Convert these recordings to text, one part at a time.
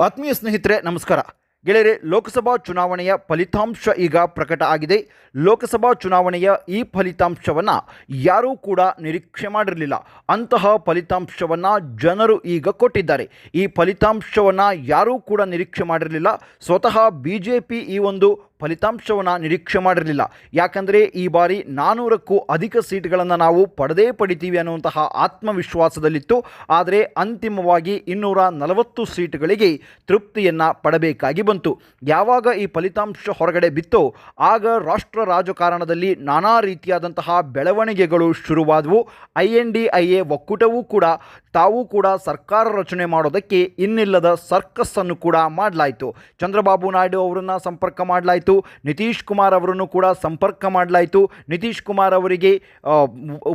ಆತ್ಮೀಯ ಸ್ನೇಹಿತರೆ, ನಮಸ್ಕಾರ. ಗೆಳೆಯರೆ, ಲೋಕಸಭಾ ಚುನಾವಣೆಯ ಫಲಿತಾಂಶ ಈಗ ಪ್ರಕಟ ಆಗಿದೆ. ಲೋಕಸಭಾ ಚುನಾವಣೆಯ ಈ ಫಲಿತಾಂಶವನ್ನು ಯಾರೂ ಕೂಡ ನಿರೀಕ್ಷೆ ಮಾಡಿರಲಿಲ್ಲ. ಅಂತಹ ಫಲಿತಾಂಶವನ್ನು ಜನರು ಈಗ ಕೊಟ್ಟಿದ್ದಾರೆ. ಈ ಫಲಿತಾಂಶವನ್ನು ಯಾರೂ ಕೂಡ ನಿರೀಕ್ಷೆ ಮಾಡಿರಲಿಲ್ಲ. ಸ್ವತಃ ಬಿ ಈ ಒಂದು ಫಲಿತಾಂಶವನ್ನು ನಿರೀಕ್ಷೆ ಮಾಡಿರಲಿಲ್ಲ. ಯಾಕಂದರೆ ಈ ಬಾರಿ ನಾನ್ನೂರಕ್ಕೂ ಅಧಿಕ ಸೀಟ್ಗಳನ್ನು ನಾವು ಪಡೆದೇ ಪಡಿತೀವಿ ಅನ್ನುವಂತಹ ಆತ್ಮವಿಶ್ವಾಸದಲ್ಲಿತ್ತು. ಆದರೆ ಅಂತಿಮವಾಗಿ ಇನ್ನೂರ ನಲವತ್ತು ಸೀಟುಗಳಿಗೆ ತೃಪ್ತಿಯನ್ನು ಪಡಬೇಕಾಗಿ ಬಂತು. ಯಾವಾಗ ಈ ಫಲಿತಾಂಶ ಹೊರಗಡೆ ಬಿತ್ತೋ, ಆಗ ರಾಷ್ಟ್ರ ರಾಜಕಾರಣದಲ್ಲಿ ನಾನಾ ರೀತಿಯಾದಂತಹ ಬೆಳವಣಿಗೆಗಳು ಶುರುವಾದವು. I N D I A ಒಕ್ಕೂಟವೂ ಕೂಡ, ತಾವು ಕೂಡ ಸರ್ಕಾರ ರಚನೆ ಮಾಡೋದಕ್ಕೆ ಇನ್ನಿಲ್ಲದ ಸರ್ಕಸ್ಸನ್ನು ಕೂಡ ಮಾಡಲಾಯಿತು. ಚಂದ್ರಬಾಬು ನಾಯ್ಡು ಅವರನ್ನು ಸಂಪರ್ಕ ಮಾಡಲಾಯಿತು. ನಿತೀಶ್ ಕುಮಾರ್ ಅವರನ್ನು ಕೂಡ ಸಂಪರ್ಕ ಮಾಡಲಾಯಿತು. ನಿತೀಶ್ ಕುಮಾರ್ ಅವರಿಗೆ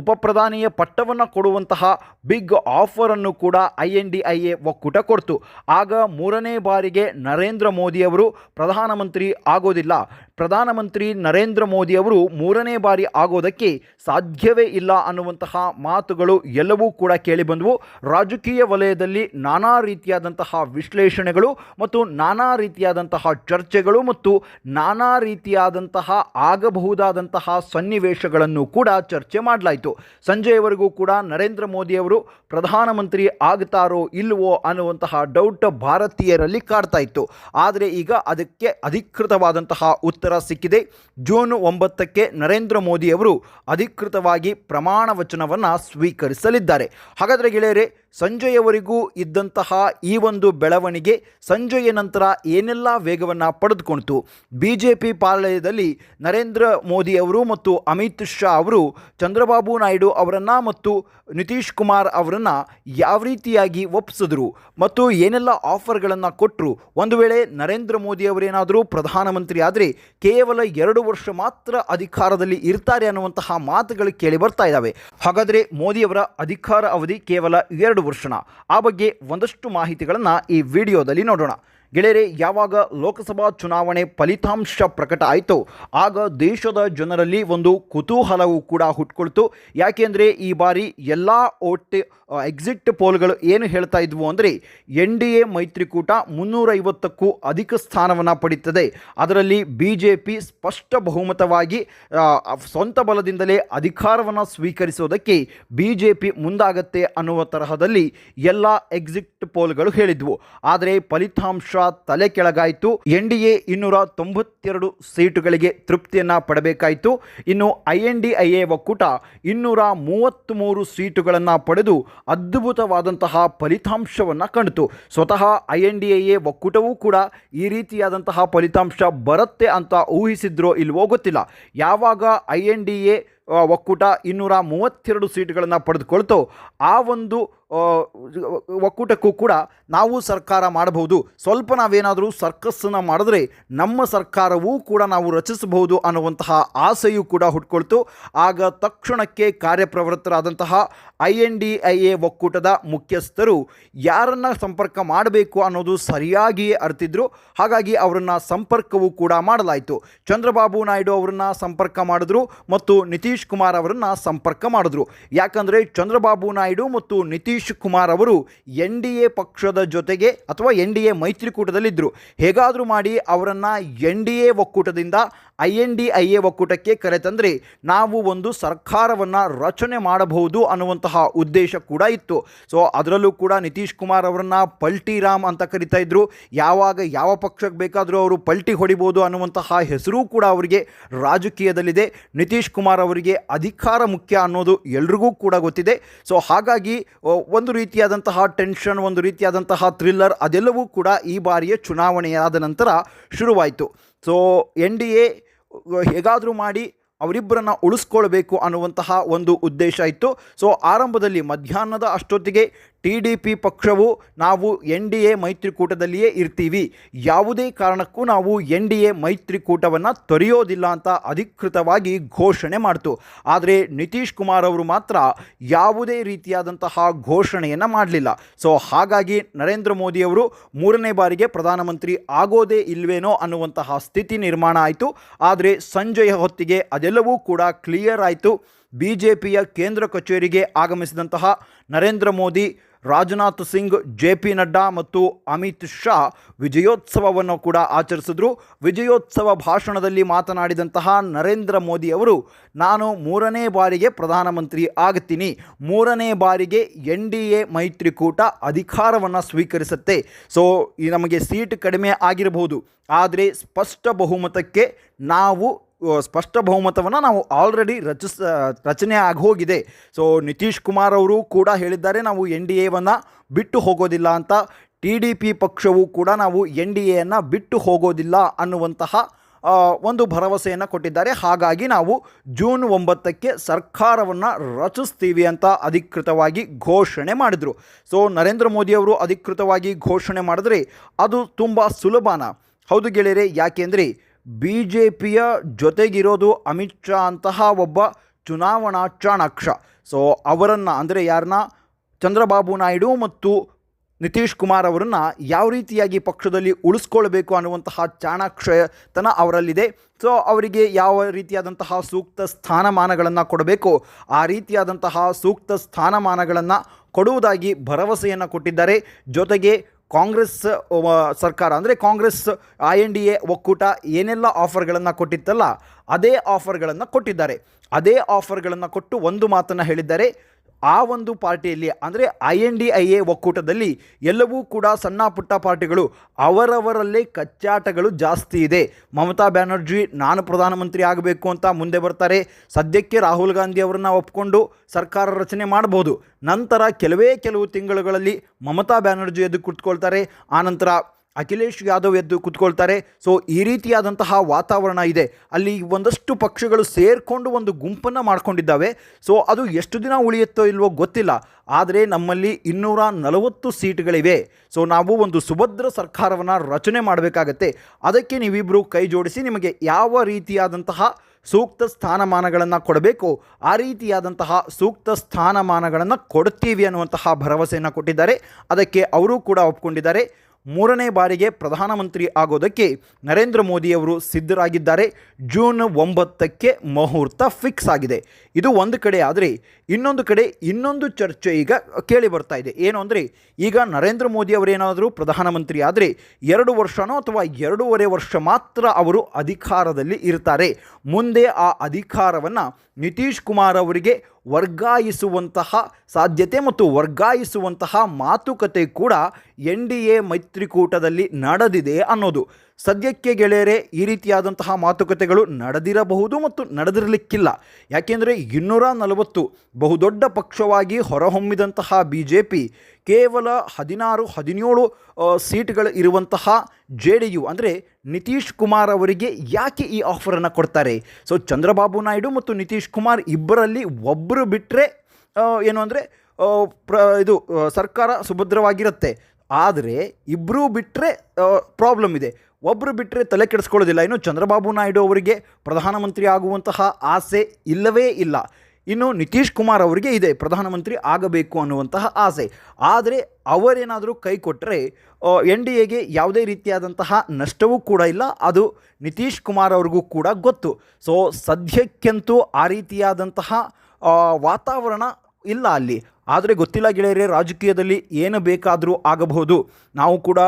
ಉಪಪ್ರಧಾನಿಯ ಉಪ ಪ್ರಧಾನಿಯ ಪಟ್ಟವನ್ನು ಕೊಡುವಂತಹ ಬಿಗ್ ಆಫರನ್ನು ಕೂಡ I N D I A ಒಕ್ಕೂಟ ಕೊಡ್ತು. ಆಗ ಮೂರನೇ ಬಾರಿಗೆ ನರೇಂದ್ರ ಮೋದಿ ಅವರು ಪ್ರಧಾನಮಂತ್ರಿ ಆಗೋದಿಲ್ಲ. ಪ್ರಧಾನಮಂತ್ರಿ ನರೇಂದ್ರ ಮೋದಿ ಅವರು ಮೂರನೇ ಬಾರಿ ಆಗೋದಕ್ಕೆ ಸಾಧ್ಯವೇ ಇಲ್ಲ ಅನ್ನುವಂತಹ ಮಾತುಗಳು ಎಲ್ಲವೂ ಕೂಡ ಕೇಳಿಬಂದವು ರಾಜಕೀಯ ವಲಯದಲ್ಲಿ ನಾನಾ ರೀತಿಯಾದಂತಹ ವಿಶ್ಲೇಷಣೆಗಳು ಮತ್ತು ನಾನಾ ರೀತಿಯಾದಂತಹ ಚರ್ಚೆಗಳು ಮತ್ತು ನಾನಾ ರೀತಿಯಾದಂತಹ ಆಗಬಹುದಾದಂತಹ ಸನ್ನಿವೇಶಗಳನ್ನು ಕೂಡ ಚರ್ಚೆ ಮಾಡಲಾಯಿತು. ಸಂಜೆಯವರೆಗೂ ಕೂಡ ನರೇಂದ್ರ ಮೋದಿಯವರು ಪ್ರಧಾನಮಂತ್ರಿ ಆಗ್ತಾರೋ ಇಲ್ಲವೋ ಅನ್ನುವಂತಹ ಡೌಟ್ ಭಾರತೀಯರಲ್ಲಿ ಕಾಡ್ತಾ ಇತ್ತು. ಆದರೆ ಈಗ ಅದಕ್ಕೆ ಅಧಿಕೃತವಾದಂತಹ ಉತ್ತರ ಸಿಕ್ಕಿದೆ. ಜೂನ್ ಒಂಬತ್ತಕ್ಕೆ ನರೇಂದ್ರ ಮೋದಿಯವರು ಅಧಿಕೃತವಾಗಿ ಪ್ರಮಾಣ ವಚನವನ್ನು ಸ್ವೀಕರಿಸಲಿದ್ದಾರೆ. ಹಾಗಾದರೆ ಗೆಳೆಯರೆ ಸಂಜೆಯವರೆಗೂ ಇದ್ದಂತಹ ಈ ಒಂದು ಬೆಳವಣಿಗೆ ಸಂಜೆಯ ನಂತರ ಏನೆಲ್ಲ ವೇಗವನ್ನು ಪಡೆದುಕೊಂಡಿತು ಬಿ ಜೆ ಪಿ ಪಾಳಯದಲ್ಲಿ ನರೇಂದ್ರ ಮೋದಿ ಅವರು ಮತ್ತು ಅಮಿತ್ ಶಾ ಅವರು ಚಂದ್ರಬಾಬು ನಾಯ್ಡು ಅವರನ್ನು ಮತ್ತು ನಿತೀಶ್ ಕುಮಾರ್ ಅವರನ್ನು ಯಾವ ರೀತಿಯಾಗಿ ಒಪ್ಪಿಸಿದ್ರು ಮತ್ತು ಏನೆಲ್ಲ ಆಫರ್ಗಳನ್ನು ಕೊಟ್ಟರು ಒಂದು ವೇಳೆ ನರೇಂದ್ರ ಮೋದಿ ಅವರೇನಾದರೂ ಪ್ರಧಾನಮಂತ್ರಿ ಆದರೆ ಕೇವಲ ಎರಡು ವರ್ಷ ಮಾತ್ರ ಅಧಿಕಾರದಲ್ಲಿ ಇರ್ತಾರೆ ಅನ್ನುವಂತಹ ಮಾತುಗಳು ಕೇಳಿ ಬರ್ತಾ ಇದ್ದಾವೆ ಹಾಗಾದರೆ ಮೋದಿಯವರ ಅಧಿಕಾರ ಅವಧಿ ಕೇವಲ ಎರಡು ವರ್ಷನ ಆ ಬಗ್ಗೆ ಒಂದಷ್ಟು ಮಾಹಿತಿಗಳನ್ನು ಈ ವಿಡಿಯೋದಲ್ಲಿ ನೋಡೋಣ. ಗೆಳೆಯರೆ, ಯಾವಾಗ ಲೋಕಸಭಾ ಚುನಾವಣೆ ಫಲಿತಾಂಶ ಪ್ರಕಟ ಆಯಿತು, ಆಗ ದೇಶದ ಜನರಲ್ಲಿ ಒಂದು ಕುತೂಹಲವು ಕೂಡ ಹುಟ್ಕೊಳ್ತು. ಯಾಕೆಂದರೆ ಈ ಬಾರಿ ಎಲ್ಲ ಓಟ್ ಎಕ್ಸಿಟ್ ಪೋಲ್ಗಳು ಏನು ಹೇಳ್ತಾ ಇದ್ವು ಅಂದರೆ, ಎನ್ ಡಿ ಎ ಮೈತ್ರಿಕೂಟ ಮುನ್ನೂರೈವತ್ತಕ್ಕೂ ಅಧಿಕ ಸ್ಥಾನವನ್ನು ಪಡೀತದೆ. ಅದರಲ್ಲಿ ಬಿ ಜೆ ಪಿ ಸ್ಪಷ್ಟ ಬಹುಮತವಾಗಿ ಸ್ವಂತ ಬಲದಿಂದಲೇ ಅಧಿಕಾರವನ್ನು ಸ್ವೀಕರಿಸೋದಕ್ಕೆ ಬಿ ಜೆ ಪಿ ಮುಂದಾಗತ್ತೆ ಅನ್ನುವ ತರಹದಲ್ಲಿ ಎಲ್ಲ ಎಕ್ಸಿಟ್ ಪೋಲ್ಗಳು ಹೇಳಿದ್ವು. ಆದರೆ, ಫಲಿತಾಂಶ ತಲೆ ಕೆಳಗಾಯಿತು. ಎನ್ ಡಿ ಎ ಇನ್ನೂರ ತೊಂಬತ್ತೆರಡು ಸೀಟುಗಳಿಗೆ ತೃಪ್ತಿಯನ್ನು ಪಡಬೇಕಾಯಿತು. ಇನ್ನು I N D I A ಒಕ್ಕೂಟ ಇನ್ನೂರ ಮೂವತ್ತ್ಮೂರು ಸೀಟುಗಳನ್ನು ಪಡೆದು ಅದ್ಭುತವಾದಂತಹ ಫಲಿತಾಂಶವನ್ನು ಕಂಡಿತು. ಸ್ವತಃ I N D I A ಒಕ್ಕೂಟವೂ ಕೂಡ ಈ ರೀತಿಯಾದಂತಹ ಫಲಿತಾಂಶ ಬರುತ್ತೆ ಅಂತ ಊಹಿಸಿದ್ರೋ ಇಲ್ವೋ ಗೊತ್ತಿಲ್ಲ. ಯಾವಾಗ ಐ ಎನ್ ಡಿ ಎ ಒಕ್ಕೂಟ ಇನ್ನೂರ ಮೂವತ್ತೆರಡು ಸೀಟುಗಳನ್ನು ಪಡೆದುಕೊಳ್ತೋ ಆ ಒಂದು ಒಕ್ಕೂಟಕ್ಕೂ ಕೂಡ ನಾವು ಸರ್ಕಾರ ಮಾಡಬಹುದು. ಸ್ವಲ್ಪ ನಾವೇನಾದರೂ ಸರ್ಕಸ್ಸನ್ನು ಮಾಡಿದ್ರೆ ನಮ್ಮ ಸರ್ಕಾರವೂ ಕೂಡ ನಾವು ರಚಿಸಬಹುದು ಅನ್ನುವಂತಹ ಆಸೆಯೂ ಕೂಡ ಹುಟ್ಕೊಳ್ತು. ಆಗ ತಕ್ಷಣಕ್ಕೆ ಕಾರ್ಯಪ್ರವೃತ್ತರಾದಂತಹ I N D I A ಒಕ್ಕೂಟದ ಮುಖ್ಯಸ್ಥರು ಯಾರನ್ನು ಸಂಪರ್ಕ ಮಾಡಬೇಕು ಅನ್ನೋದು ಸರಿಯಾಗಿಯೇ ಅರ್ತಿದ್ರು. ಹಾಗಾಗಿ ಅವರನ್ನು ಸಂಪರ್ಕವೂ ಕೂಡ ಮಾಡಲಾಯಿತು. ಚಂದ್ರಬಾಬು ನಾಯ್ಡು ಅವರನ್ನು ಸಂಪರ್ಕ ಮಾಡಿದ್ರು ಮತ್ತು ನಿತೀಶ್ ಕುಮಾರ್ ಅವರನ್ನು ಸಂಪರ್ಕ ಮಾಡಿದ್ರು. ಯಾಕಂದರೆ ಚಂದ್ರಬಾಬು ನಾಯ್ಡು ಮತ್ತು ನಿತೀಶ್ ಕುಮಾರ್ ಅವರು ಎನ್ ಡಿ ಎ ಪಕ್ಷದ ಜೊತೆಗೆ ಅಥವಾ ಎನ್ ಡಿ ಎ ಮೈತ್ರಿಕೂಟದಲ್ಲಿದ್ದರು ಹೇಗಾದರೂ ಮಾಡಿ ಅವರನ್ನು ಎನ್ ಡಿ ಎ ಒಕ್ಕೂಟದಿಂದ I N D I A ಒಕ್ಕೂಟಕ್ಕೆ ಕರೆತಂದರೆ ನಾವು ಒಂದು ಸರ್ಕಾರವನ್ನು ರಚನೆ ಮಾಡಬಹುದು ಅನ್ನುವಂತಹ ಉದ್ದೇಶ ಕೂಡ ಇತ್ತು. ಸೊ ಅದರಲ್ಲೂ ಕೂಡ ನಿತೀಶ್ ಕುಮಾರ್ ಅವರನ್ನು ಪಲ್ಟಿ ರಾಮ್ ಅಂತ ಕರಿತಾ ಇದ್ದರು ಯಾವಾಗ ಯಾವ ಪಕ್ಷಕ್ಕೆ ಬೇಕಾದರೂ ಅವರು ಪಲ್ಟಿ ಹೊಡಿಬೋದು ಅನ್ನುವಂತಹ ಹೆಸರೂ ಕೂಡ ಅವರಿಗೆ ರಾಜಕೀಯದಲ್ಲಿದೆ. ನಿತೀಶ್ ಕುಮಾರ್ ಅವರಿಗೆ ಅಧಿಕಾರ ಮುಖ್ಯ ಅನ್ನೋದು ಎಲ್ರಿಗೂ ಕೂಡ ಗೊತ್ತಿದೆ. ಸೊ ಹಾಗಾಗಿ ಒಂದು ರೀತಿಯಾದಂತಹ ಟೆನ್ಷನ್, ಒಂದು ರೀತಿಯಾದಂತಹ ಥ್ರಿಲ್ಲರ್ ಅದೆಲ್ಲವೂ ಕೂಡ ಈ ಬಾರಿಯ ಚುನಾವಣೆಯಾದ ನಂತರ ಶುರುವಾಯಿತು. ಸೊ ಎನ್ ಡಿ ಎ ಹೇಗಾದರೂ ಮಾಡಿ ಅವರಿಬ್ಬರನ್ನು ಉಳಿಸ್ಕೊಳ್ಬೇಕು ಅನ್ನುವಂತಹ ಒಂದು ಉದ್ದೇಶ ಇತ್ತು. ಸೊ ಆರಂಭದಲ್ಲಿ ಮಧ್ಯಾಹ್ನದ ಅಷ್ಟೊತ್ತಿಗೆ ಟಿ ಡಿ ಪಿ ಪಕ್ಷವು ನಾವು ಎನ್ ಡಿ ಎ ಮೈತ್ರಿಕೂಟದಲ್ಲಿಯೇ ಇರ್ತೀವಿ. ಯಾವುದೇ ಕಾರಣಕ್ಕೂ ನಾವು ಎನ್ ಡಿ ಎ ಮೈತ್ರಿಕೂಟವನ್ನು ತೊರೆಯೋದಿಲ್ಲ ಅಂತ ಅಧಿಕೃತವಾಗಿ ಘೋಷಣೆ ಮಾಡಿತು. ಆದರೆ ನಿತೀಶ್ ಕುಮಾರ್ ಅವರು ಮಾತ್ರ ಯಾವುದೇ ರೀತಿಯಾದಂತಹ ಘೋಷಣೆಯನ್ನು ಮಾಡಲಿಲ್ಲ. ಸೊ ಹಾಗಾಗಿ ನರೇಂದ್ರ ಮೋದಿಯವರು ಮೂರನೇ ಬಾರಿಗೆ ಪ್ರಧಾನಮಂತ್ರಿ ಆಗೋದೇ ಇಲ್ವೇನೋ ಅನ್ನುವಂತಹ ಸ್ಥಿತಿ ನಿರ್ಮಾಣ ಆಯಿತು. ಆದರೆ ಸಂಜೆಯ ಹೊತ್ತಿಗೆ ಅದೆಲ್ಲವೂ ಕೂಡ ಕ್ಲಿಯರ್ ಆಯಿತು. ಬಿ ಜೆ ಪಿಯ ಕೇಂದ್ರ ಕಚೇರಿಗೆ ಆಗಮಿಸಿದಂತಹ ನರೇಂದ್ರ ಮೋದಿ ರಾಜನಾಥ್ ಸಿಂಗ್, ಜೆ ಪಿ ನಡ್ಡಾ ಮತ್ತು ಅಮಿತ್ ಶಾ ವಿಜಯೋತ್ಸವವನ್ನು ಕೂಡ ಆಚರಿಸಿದ್ರು. ವಿಜಯೋತ್ಸವ ಭಾಷಣದಲ್ಲಿ ಮಾತನಾಡಿದಂತಹ ನರೇಂದ್ರ ಮೋದಿ ಅವರು, ನಾನು ಮೂರನೇ ಬಾರಿಗೆ ಪ್ರಧಾನಮಂತ್ರಿ ಆಗುತ್ತೀನಿ ಮೂರನೇ ಬಾರಿಗೆ ಎನ್ ಡಿ ಎ ಮೈತ್ರಿಕೂಟ ಅಧಿಕಾರವನ್ನು ಸ್ವೀಕರಿಸುತ್ತೆ. ಸೊ, ಈ ನಮಗೆ ಸೀಟ್ ಕಡಿಮೆ ಆಗಿರಬಹುದು. ಆದರೆ ಸ್ಪಷ್ಟ ಬಹುಮತಕ್ಕೆ ನಾವು ಸ್ಪಷ್ಟ ಬಹುಮತವನ್ನು ನಾವು ಆಲ್ರೆಡಿ ರಚಿಸ, ರಚನೆ ಹೋಗಿದೆ ಸೊ ನಿತೀಶ್ ಕುಮಾರ್ ಅವರು ಕೂಡ ಹೇಳಿದ್ದಾರೆ, ನಾವು ಎನ್ ಡಿ ಎವನ್ನು ಬಿಟ್ಟು ಹೋಗೋದಿಲ್ಲ ಅಂತ. ಟಿ ಡಿ ಪಿ ಪಕ್ಷವು ಕೂಡ ನಾವು ಎನ್ ಡಿ ಎಯನ್ನು ಬಿಟ್ಟು ಹೋಗೋದಿಲ್ಲ ಅನ್ನುವಂತಹ ಒಂದು ಭರವಸೆಯನ್ನು ಕೊಟ್ಟಿದ್ದಾರೆ. ಹಾಗಾಗಿ ನಾವು ಜೂನ್ ಒಂಬತ್ತಕ್ಕೆ ಸರ್ಕಾರವನ್ನು ರಚಿಸ್ತೀವಿ ಅಂತ ಅಧಿಕೃತವಾಗಿ ಘೋಷಣೆ ಮಾಡಿದರು. ಸೊ ನರೇಂದ್ರ ಮೋದಿಯವರು ಅಧಿಕೃತವಾಗಿ ಘೋಷಣೆ ಮಾಡಿದ್ರೆ ಅದು ತುಂಬ ಸುಲಭನ. ಹೌದು ಗೆಳೆಯರೆ, ಯಾಕೆಂದರೆ ಬಿ ಜೆ ಪಿಯ ಜೊತೆಗಿರೋದು ಅಮಿತ್ ಶಾ ಅಂತಹ ಒಬ್ಬ ಚುನಾವಣಾ ಚಾಣಾಕ್ಷ. ಸೊ ಅವರನ್ನು, ಅಂದರೆ ಯಾರನ್ನ ಚಂದ್ರಬಾಬು ನಾಯ್ಡು ಮತ್ತು ನಿತೀಶ್ ಕುಮಾರ್ ಅವರನ್ನು ಯಾವ ರೀತಿಯಾಗಿ ಪಕ್ಷದಲ್ಲಿ ಉಳಿಸ್ಕೊಳ್ಬೇಕು ಅನ್ನುವಂತಹ ಚಾಣಾಕ್ಷತನ ಅವರಲ್ಲಿದೆ. ಸೊ ಅವರಿಗೆ ಯಾವ ರೀತಿಯಾದಂತಹ ಸೂಕ್ತ ಸ್ಥಾನಮಾನಗಳನ್ನು ಕೊಡಬೇಕು? ಆ ರೀತಿಯಾದಂತಹ ಸೂಕ್ತ ಸ್ಥಾನಮಾನಗಳನ್ನು ಕೊಡುವುದಾಗಿ ಭರವಸೆಯನ್ನು ಕೊಟ್ಟಿದ್ದಾರೆ. ಜೊತೆಗೆ ಕಾಂಗ್ರೆಸ್ ಸರ್ಕಾರ, ಅಂದರೆ Congress I N D A ಒಕ್ಕೂಟ ಏನೆಲ್ಲ ಆಫರ್ಗಳನ್ನು ಕೊಟ್ಟಿತ್ತಲ್ಲ, ಅದೇ ಆಫರ್ಗಳನ್ನು ಕೊಟ್ಟಿದ್ದಾರೆ. ಅದೇ ಆಫರ್ಗಳನ್ನು ಕೊಟ್ಟು ಒಂದು ಮಾತನ್ನು ಹೇಳಿದ್ದಾರೆ. ಆ ಒಂದು ಪಾರ್ಟಿಯಲ್ಲಿ, ಅಂದರೆ I N D I A ಒಕ್ಕೂಟದಲ್ಲಿ ಎಲ್ಲವೂ ಕೂಡ ಸಣ್ಣ ಪುಟ್ಟ ಪಾರ್ಟಿಗಳು, ಅವರವರಲ್ಲೇ ಕಚ್ಚಾಟಗಳು ಜಾಸ್ತಿ ಇದೆ. ಮಮತಾ ಬ್ಯಾನರ್ಜಿ, ನಾನು ಪ್ರಧಾನಮಂತ್ರಿ ಆಗಬೇಕು ಅಂತ ಮುಂದೆ ಬರ್ತಾರೆ. ಸದ್ಯಕ್ಕೆ ರಾಹುಲ್ ಗಾಂಧಿ ಅವರನ್ನು ಒಪ್ಕೊಂಡು ಸರ್ಕಾರ ರಚನೆ ಮಾಡ್ಬೋದು. ನಂತರ ಕೆಲವೇ ಕೆಲವು ತಿಂಗಳುಗಳಲ್ಲಿ ಮಮತಾ ಬ್ಯಾನರ್ಜಿ ಎದ್ದು ಕುತ್ಕೊಳ್ತಾರೆ. ಆನಂತರ ಅಖಿಲೇಶ್ ಯಾದವ್ ಎದ್ದು ಕುತ್ಕೊಳ್ತಾರೆ. ಸೊ ಈ ರೀತಿಯಾದಂತಹ ವಾತಾವರಣ ಇದೆ. ಅಲ್ಲಿ ಒಂದಷ್ಟು ಪಕ್ಷಗಳು ಸೇರಿಕೊಂಡು ಒಂದು ಗುಂಪನ್ನು ಮಾಡ್ಕೊಂಡಿದ್ದಾವೆ. ಸೊ ಅದು ಎಷ್ಟು ದಿನ ಉಳಿಯುತ್ತೋ ಇಲ್ವೋ ಗೊತ್ತಿಲ್ಲ. ಆದರೆ ನಮ್ಮಲ್ಲಿ ಇನ್ನೂರ ನಲವತ್ತು ಸೀಟ್ಗಳಿವೆ. ಸೊ ನಾವು ಒಂದು ಸುಭದ್ರ ಸರ್ಕಾರವನ್ನು ರಚನೆ ಮಾಡಬೇಕಾಗತ್ತೆ. ಅದಕ್ಕೆ ನೀವಿಬ್ಬರು ಕೈ ಜೋಡಿಸಿ ನಿಮಗೆ ಯಾವ ರೀತಿಯಾದಂತಹ ಸೂಕ್ತ ಸ್ಥಾನಮಾನಗಳನ್ನು ಕೊಡಬೇಕು? ಆ ರೀತಿಯಾದಂತಹ ಸೂಕ್ತ ಸ್ಥಾನಮಾನಗಳನ್ನು ಕೊಡ್ತೀವಿ ಅನ್ನುವಂತಹ ಭರವಸೆಯನ್ನು ಕೊಟ್ಟಿದ್ದಾರೆ. ಅದಕ್ಕೆ ಅವರು ಕೂಡ ಒಪ್ಕೊಂಡಿದ್ದಾರೆ. ಮೂರನೇ ಬಾರಿಗೆ ಪ್ರಧಾನಮಂತ್ರಿ ಆಗೋದಕ್ಕೆ ನರೇಂದ್ರ ಮೋದಿಯವರು ಸಿದ್ಧರಾಗಿದ್ದಾರೆ. ಜೂನ್ ಒಂಬತ್ತಕ್ಕೆ ಮುಹೂರ್ತ ಫಿಕ್ಸ್ ಆಗಿದೆ. ಇದು ಒಂದು ಕಡೆ ಆದರೆ ಇನ್ನೊಂದು ಕಡೆ ಇನ್ನೊಂದು ಚರ್ಚೆ ಈಗ ಕೇಳಿ ಬರ್ತಾ ಇದೆ. ಏನು ಅಂದರೆ ಈಗ ನರೇಂದ್ರ ಮೋದಿ ಅವರೇನಾದರೂ ಪ್ರಧಾನಮಂತ್ರಿ ಆದರೆ ಎರಡು ವರ್ಷನೋ ಅಥವಾ ಎರಡೂವರೆ ವರ್ಷ ಮಾತ್ರ ಅವರು ಅಧಿಕಾರದಲ್ಲಿ ಇರ್ತಾರೆ. ಮುಂದೆ ಆ ಅಧಿಕಾರವನ್ನು ನಿತೀಶ್ ಕುಮಾರ್ ಅವರಿಗೆ ವರ್ಗಾಯಿಸುವಂತಹ ಸಾಧ್ಯತೆ ಮತ್ತು ವರ್ಗಾಯಿಸುವಂತಹ ಮಾತುಕತೆ ಕೂಡ ಎನ್ ಡಿ ಎ ಮೈತ್ರಿಕೂಟದಲ್ಲಿ ನಡೆದಿದೆ ಅನ್ನೋದು. ಸದ್ಯಕ್ಕೆ ಗೆಳೆಯರೆ, ಈ ರೀತಿಯಾದಂತಹ ಮಾತುಕತೆಗಳು ನಡೆದಿರಬಹುದು ಮತ್ತು ನಡೆದಿರಲಿಕ್ಕಿಲ್ಲ. ಯಾಕೆಂದರೆ ಇನ್ನೂರ ನಲವತ್ತು ಬಹುದೊಡ್ಡ ಪಕ್ಷವಾಗಿ ಹೊರಹೊಮ್ಮಿದಂತಹ ಬಿ ಜೆ ಪಿ ಕೇವಲ ಹದಿನಾರು, ಹದಿನೇಳು ಸೀಟ್ಗಳು ಇರುವಂತಹ ಜೆ ಡಿ ಯು ಅಂದರೆ ನಿತೀಶ್ ಕುಮಾರ್ ಅವರಿಗೆ ಯಾಕೆ ಈ ಆಫರನ್ನು ಕೊಡ್ತಾರೆ? ಸೊ ಚಂದ್ರಬಾಬು ನಾಯ್ಡು ಮತ್ತು ನಿತೀಶ್ ಕುಮಾರ್ ಇಬ್ಬರಲ್ಲಿ ಒಬ್ಬರು ಬಿಟ್ಟರೆ ಏನು ಅಂದರೆ ಪ್ರ, ಇದು ಸರ್ಕಾರ ಸುಭದ್ರವಾಗಿರುತ್ತೆ. ಆದರೆ ಇಬ್ಬರೂ ಬಿಟ್ಟರೆ ಪ್ರಾಬ್ಲಮ್ ಇದೆ. ಒಬ್ಬರು ಬಿಟ್ಟರೆ ತಲೆ ಕೆಡಿಸ್ಕೊಳ್ಳೋದಿಲ್ಲ. ಇನ್ನು ಚಂದ್ರಬಾಬು ನಾಯ್ಡು ಅವರಿಗೆ ಪ್ರಧಾನಮಂತ್ರಿ ಆಗುವಂತಹ ಆಸೆ ಇಲ್ಲವೇ ಇಲ್ಲ. ಇನ್ನು ನಿತೀಶ್ ಕುಮಾರ್ ಅವರಿಗೆ ಇದೆ, ಪ್ರಧಾನಮಂತ್ರಿ ಆಗಬೇಕು ಅನ್ನುವಂತಹ ಆಸೆ. ಆದರೆ ಅವರೇನಾದರೂ ಕೈ ಕೊಟ್ಟರೆ ಎನ್ ಡಿ ಎಗೆ ಯಾವುದೇ ರೀತಿಯಾದಂತಹ ನಷ್ಟವೂ ಕೂಡ ಇಲ್ಲ. ಅದು ನಿತೀಶ್ ಕುಮಾರ್ ಅವ್ರಿಗೂ ಕೂಡ ಗೊತ್ತು. ಸೊ ಸದ್ಯಕ್ಕಂತೂ ಆ ರೀತಿಯಾದಂತಹ ವಾತಾವರಣ ಇಲ್ಲ ಅಲ್ಲಿ. ಆದರೆ ಗೊತ್ತಿಲ್ಲ ಗೆಳೆಯರೇ, ರಾಜಕೀಯದಲ್ಲಿ ಏನು ಬೇಕಾದರೂ ಆಗಬಹುದು. ನಾವು ಕೂಡ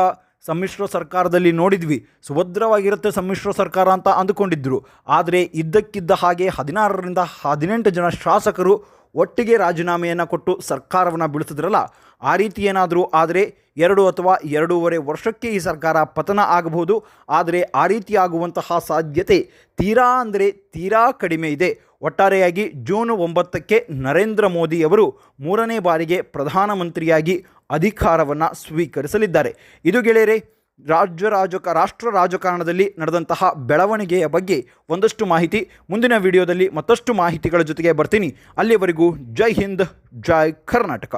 ಸಮ್ಮಿಶ್ರ ಸರ್ಕಾರದಲ್ಲಿ ನೋಡಿದ್ವಿ. ಸುಭದ್ರವಾಗಿರುತ್ತೆ ಸಮ್ಮಿಶ್ರ ಸರ್ಕಾರ ಅಂತ ಅಂದುಕೊಂಡಿದ್ದರು ಆದರೆ ಇದ್ದಕ್ಕಿದ್ದ ಹಾಗೆ ಹದಿನಾರರಿಂದ ಹದಿನೆಂಟು ಜನ ಶಾಸಕರು ಒಟ್ಟಿಗೆ ರಾಜೀನಾಮೆಯನ್ನು ಕೊಟ್ಟು ಸರ್ಕಾರವನ್ನು ಬೀಳಿಸಿದ್ರಲ್ಲ, ಆ ರೀತಿ ಏನಾದರೂ ಆದರೆ ಎರಡು ಅಥವಾ ಎರಡೂವರೆ ವರ್ಷಕ್ಕೆ ಈ ಸರ್ಕಾರ ಪತನ ಆಗಬಹುದು. ಆದರೆ ಆ ರೀತಿ ಆಗುವಂತಹ ಸಾಧ್ಯತೆ ತೀರಾ ಅಂದರೆ ತೀರಾ ಕಡಿಮೆ ಇದೆ. ಒಟ್ಟಾರೆಯಾಗಿ ಜೂನ್ ಒಂಬತ್ತಕ್ಕೆ ನರೇಂದ್ರ ಮೋದಿಯವರು ಮೂರನೇ ಬಾರಿಗೆ ಪ್ರಧಾನಮಂತ್ರಿಯಾಗಿ ಅಧಿಕಾರವನ್ನು ಸ್ವೀಕರಿಸಲಿದ್ದಾರೆ. ಇದು ಗೆಳೆಯರೆ, ರಾಜ್ಯ ರಾಜಕ, ರಾಷ್ಟ್ರ ರಾಜಕಾರಣದಲ್ಲಿ ನಡೆದಂತಹ ಬೆಳವಣಿಗೆಯ ಬಗ್ಗೆ ಒಂದಷ್ಟು ಮಾಹಿತಿ ಮುಂದಿನ ವಿಡಿಯೋದಲ್ಲಿ ಮತ್ತಷ್ಟು ಮಾಹಿತಿಗಳ ಜೊತೆಗೆ ಬರ್ತೀನಿ. ಅಲ್ಲಿಯವರೆಗೂ ಜೈ ಹಿಂದ್, ಜೈ ಕರ್ನಾಟಕ.